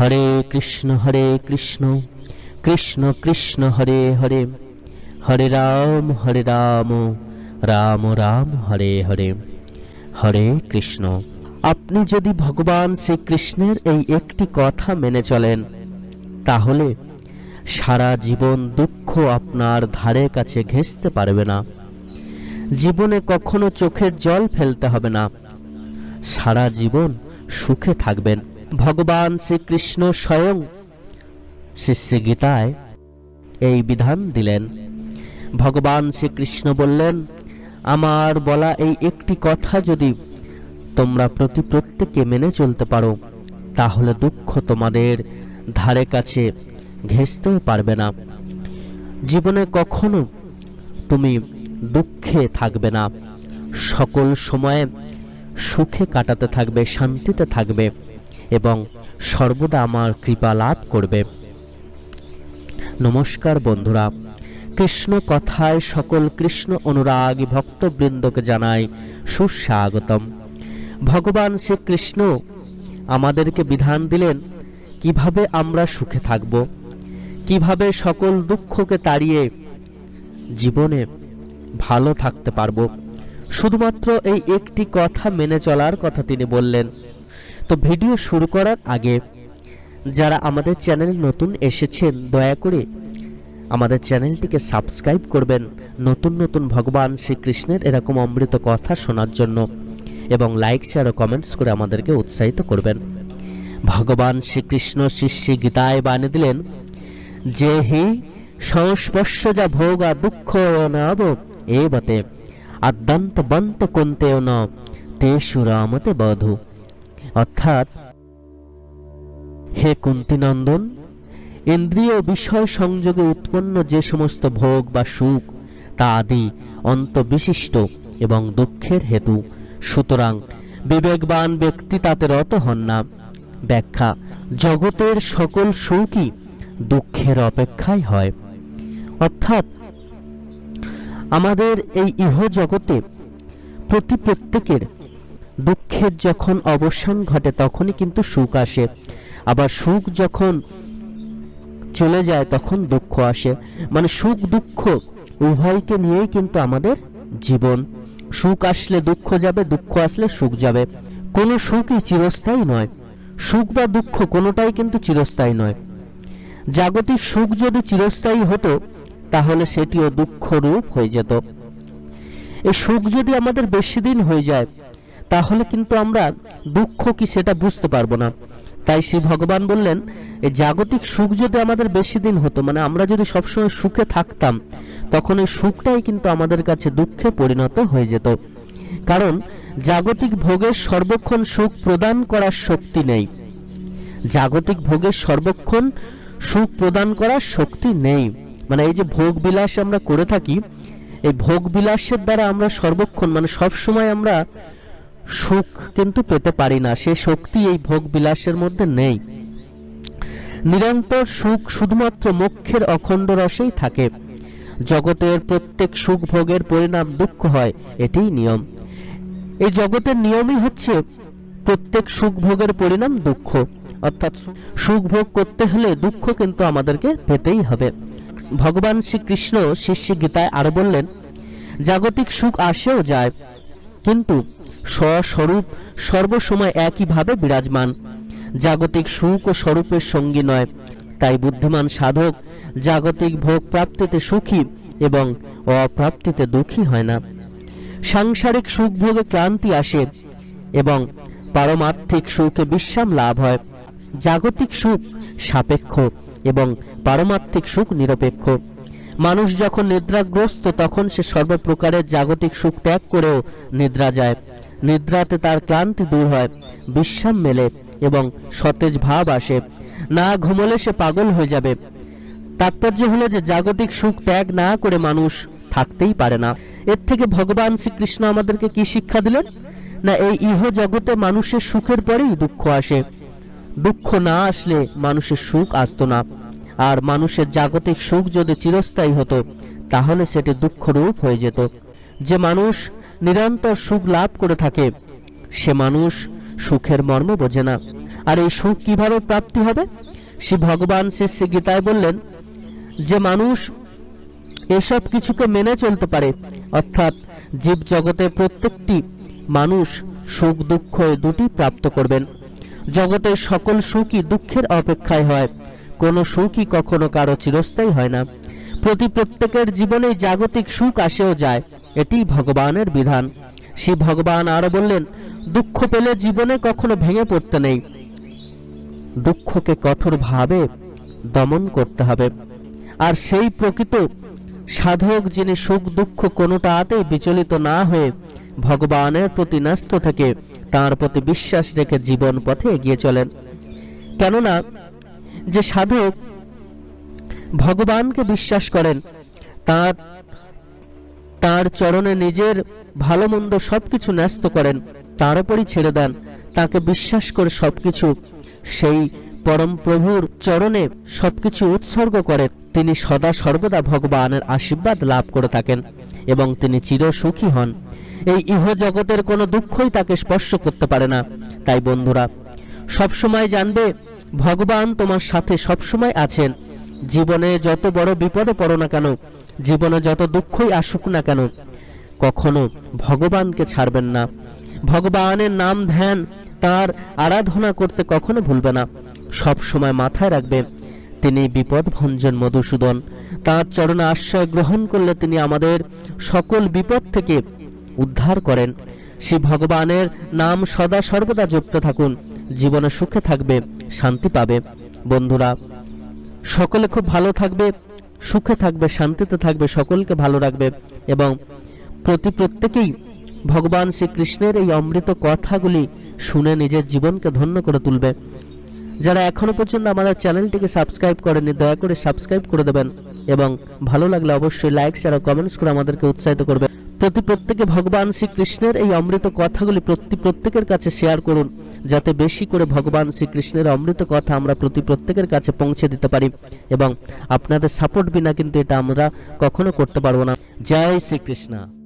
হরে কৃষ্ণ হরে কৃষ্ণ কৃষ্ণ কৃষ্ণ, হরে হরে। হরে রাম হরে রাম রাম রাম, হরে হরে। হরে কৃষ্ণ। আপনি যদি ভগবান শ্রীকৃষ্ণের এই একটি কথা মেনে চলেন, তাহলে সারা জীবন দুঃখ আপনার ধারে কাছে ঘেঁষতে পারবে না। জীবনে কখনো চোখের জল ফেলতে হবে না। সারা জীবন সুখে থাকবেন। ভগবান শ্রীকৃষ্ণ স্বয়ং শিষ্য গীতায় এই বিধান দিলেন। ভগবান শ্রীকৃষ্ণ বললেন, আমার বলা এই একটি কথা যদি তোমরা প্রতি প্রত্যেকে মেনে চলতে পারো, তাহলে দুঃখ তোমাদের ধারে কাছে ঘেঁষতেও পারবে না। জীবনে কখনো তুমি দুঃখে থাকবে না। সকল সময়ে সুখে কাটাতে থাকবে, শান্তিতে থাকবে। এবং সর্বদা আমার কৃপা লাভ করবে। নমস্কার বন্ধুরা, কৃষ্ণ কথায় সকল কৃষ্ণ অনুরাগী ভক্তবৃন্দকে জানাই সুস্বাগতম। ভগবান শ্রীকৃষ্ণ আমাদেরকে বিধান দিলেন, কীভাবে আমরা সুখে থাকব? কীভাবে সকল দুঃখকে তাড়িয়ে জীবনে ভালো থাকতে পারব? শুধুমাত্র এই একটি কথা মেনে চলার কথা তিনি বললেন। তো ভিডিও শুরু করার আগে যারা আমাদের চ্যানেল নতুন এসেছেন, দয়া করে আমাদের চ্যানেলটিকে সাবস্ক্রাইব করবেন নতুন নতুন ভগবান শ্রীকৃষ্ণের এরকম অমৃত কথা শোনার জন্য এবং লাইক, শেয়ার ও কমেন্টস করে আমাদেরকে উৎসাহিত করবেন। ভগবান শ্রীকৃষ্ণ শিষ্য গীতায় বানিয়ে দিলেন, যে হি সংস্পর্শ যা ভোগা দুঃখ নব এ বতে আদ্যন্ত বন্ত কন্তেও ন, তেষু রামতে বধু। অর্থাৎ হে কুন্তিনন্দন, ইন্দ্রিয় বিষয় সংযোগে উৎপন্ন যে সমস্ত ভোগ বা সুখ, তা আদি অন্তবিশিষ্ট এবং দুঃখের হেতু। সুতরাং বিবেকবান ব্যক্তি তাতে রত হন না। ব্যাখ্যা, জগতের সকল সুখই দুঃখের অপেক্ষায় হয়। অর্থাৎ আমাদের এই ইহ জগতে প্রতি প্রত্যেকের দুঃখের যখন অবসান ঘটে, তখনই কিন্তু সুখ আসে। আবার সুখ যখন চলে যায়, তখন দুঃখ আসে। মানে সুখ, দুঃখ উভয়কে নিয়েই কিন্তু আমাদের জীবন। সুখ আসলে দুঃখ যাবে, দুঃখ আসলে সুখ যাবে। কোনো সুখই চিরস্থায়ী নয়। সুখ বা দুঃখ কোনোটাই কিন্তু চিরস্থায়ী নয়। জাগতিক সুখ যদি চিরস্থায়ী হতো, তাহলে সেটিও দুঃখ রূপ হয়ে যেত। এই সুখ যদি আমাদের বেশি দিন হয়ে যায় তাহলে কিন্তু আমরা দুঃখ কি সেটা বুঝতে পারব না। তাই শ্রী ভগবান বললেন, এই জাগতিক সুখ যদি আমাদের বেশি দিন হতো মানে আমরা যদি সবসময় সুখে থাকতাম, তখন এই সুখটাই কিন্তু আমাদের কাছে দুঃখে পরিণত হয়ে যেত। কারণ জাগতিক ভোগের সর্বক্ষণ সুখ প্রদান করার শক্তি নেই। জাগতিক ভোগের সর্বক্ষণ সুখ প্রদান করার শক্তি নেই। মানে এই যে ভোগ বিলাস আমরা করে থাকি, এই ভোগ বিলাসের দ্বারা আমরা সর্বক্ষণ মানে সব সময় আমরা সুখ কিন্তু পেতে পারি না, সে শক্তি এই ভোগ বিলাসের মধ্যে নেই। নিরন্তর সুখ শুধুমাত্র মোক্ষের অখণ্ড রসেই থাকে। জগতের প্রত্যেক সুখ ভোগের পরিণাম দুঃখ হয়, এটিই নিয়ম। এই জগতের নিয়মই হচ্ছে প্রত্যেক সুখ ভোগের পরিণাম দুঃখ। অর্থাৎ সুখ ভোগ করতে হলে দুঃখ কিন্তু আমাদেরকে পেতেই হবে। ভগবান শ্রীকৃষ্ণ শিষ্য গীতায় আরও বললেন, জাগতিক সুখ আসেও যায়, কিন্তু স্বস্বরূপ সর্বসময় একইভাবে বিরাজমান। জাগতিক সুখ ও স্বরূপের সঙ্গী নয়, তাই বুদ্ধিমান সাধক জাগতিক ভোগ প্রাপ্তিতে সুখী এবং অপ্রাপ্তিতে দুঃখী হয় না। সাংসারিক সুখ ভোগে ক্লান্তি আসে এবং পারমার্থিক সুখে বিশ্রাম লাভ হয়। জাগতিক সুখ সাপেক্ষ এবং পারমার্থিক সুখ নিরপেক্ষ। মানুষ যখন নিদ্রাগ্রস্ত, তখন সে সর্বপ্রকারের জাগতিক সুখ ত্যাগ করেও নিদ্রা যায়। নিদ্রাতে তার ক্লান্তি দূর হয়, বিশ্রাম মেলে এবং সতেজ ভাব আসে। না ঘুমলে সে পাগল হয়ে যাবে। তাৎপর্য হলো যে জাগতিক সুখ ত্যাগ না করে মানুষ থাকতেই পারে না। এর থেকে ভগবান শ্রীকৃষ্ণ আমাদেরকে কি শিক্ষা দিলেন? না, এই ইহ জগতে মানুষের সুখের পরেই দুঃখ আসে। দুঃখ না আসলে মানুষের সুখ আসতো না। আর মানুষের জাগতিক সুখ যদি চিরস্থায়ী হতো, তাহলে সেটি দুঃখরূপ হয়ে যেত। যে মানুষ নিরন্তর সুখ লাভ করে থাকে, সে মানুষ সুখের মর্ম বোঝে না। আর এই সুখ কীভাবে প্রাপ্তি হবে? শ্রী ভগবান শ্রী শ্রী গীতায় বললেন, যে মানুষ এসব কিছুকে মেনে চলতে পারে, অর্থাৎ জীব জগতে প্রত্যেকটি মানুষ সুখ দুঃখ দুটি প্রাপ্ত করবেন। জগতের সকল সুখই দুঃখের অপেক্ষায় হয় কোনো সুখই কখনো কারও চিরস্থায়ী হয় না। প্রতি প্রত্যেকের জীবনে জাগতিক সুখ আসেও যায় এটি ভগবানের বিধান। শ্রী ভগবান আরও বললেন, দুঃখ পেলে জীবনে কখনো ভেঙে পড়তে নেই। দুঃখকে কঠোরভাবে দমন করতে হবে। আর সেই প্রকৃত সাধক যিনি সুখ দুঃখ কোনোটাতেই বিচলিত না হয়ে ভগবানের প্রতি ন্যস্ত থেকে তার প্রতি বিশ্বাস রেখে জীবন পথে এগিয়ে চলেন। কেননা যে সাধক ভগবানকে বিশ্বাস করেন, তার তার চরণে নিজের ভালো মন্দ সবকিছু ন্যস্ত করেন, তার উপরই ছেড়ে দেন, তাকে বিশ্বাস করে সবকিছু, সেই পরম প্রভুর চরণে সবকিছু উৎসর্গ করে তিনি সদা সর্বদা ভগবানের আশীর্বাদ লাভ করে থাকেন এবং তিনি চির সুখী হন। এই ইহ জগতের কোনো দুঃখই তাকে স্পর্শ করতে পারে না। তাই বন্ধুরা, সবসময় জানবে ভগবান তোমার সাথে সবসময় আছেন। জীবনে যত বড় বিপদে পড়ো না কেন, জীবনে যত দুঃখই আসুক না কেন, কখনো ভগবানকে ছাড়বেন না। ভগবানের নাম ধ্যান, তার আরাধনা করতে কখনো ভুলবে না। সব সময় মাথায় রাখবে, তিনি বিপদ ভঞ্জন মধুসূদন। তার চরণে আশ্রয় গ্রহণ করলে তিনি আমাদের সকল বিপদ থেকে উদ্ধার করেন। শ্রী ভগবানের নাম সদা সর্বদা যুক্ত থাকুন, জীবনে সুখে থাকবে। শান্তি পাবে। বন্ধুরা, সকলে খুব ভালো থাকবে, সুখে থাকবে, শান্তিতে থাকবে, সকলকে ভালো রাখবে এবং প্রতি প্রত্যেকেই ভগবান শ্রীকৃষ্ণের এই অমৃত কথাগুলি শুনে নিজের জীবনকে ধন্য করে তুলবে। যারা এখনও পর্যন্ত আমাদের চ্যানেলটিকে সাবস্ক্রাইব করেনি দয়া করে সাবস্ক্রাইব করে দেবেন এবং ভালো লাগলে অবশ্যই লাইক শেয়ার কমেন্টস করে আমাদেরকে উৎসাহিত করবে। প্রতি প্রত্যেকে ভগবান শ্রীকৃষ্ণের এই অমৃত কথাগুলি প্রতি প্রত্যেকের কাছে শেয়ার করুন। যাতে বেশি করে ভগবান শ্রীকৃষ্ণের অমৃত কথা আমরা প্রতি প্রত্যেকের কাছে পৌঁছে দিতে পারি এবং আপনাদের সাপোর্ট বিনা কিন্তু এটা আমরা কখনো করতে পারব না। জয় শ্রীকৃষ্ণ।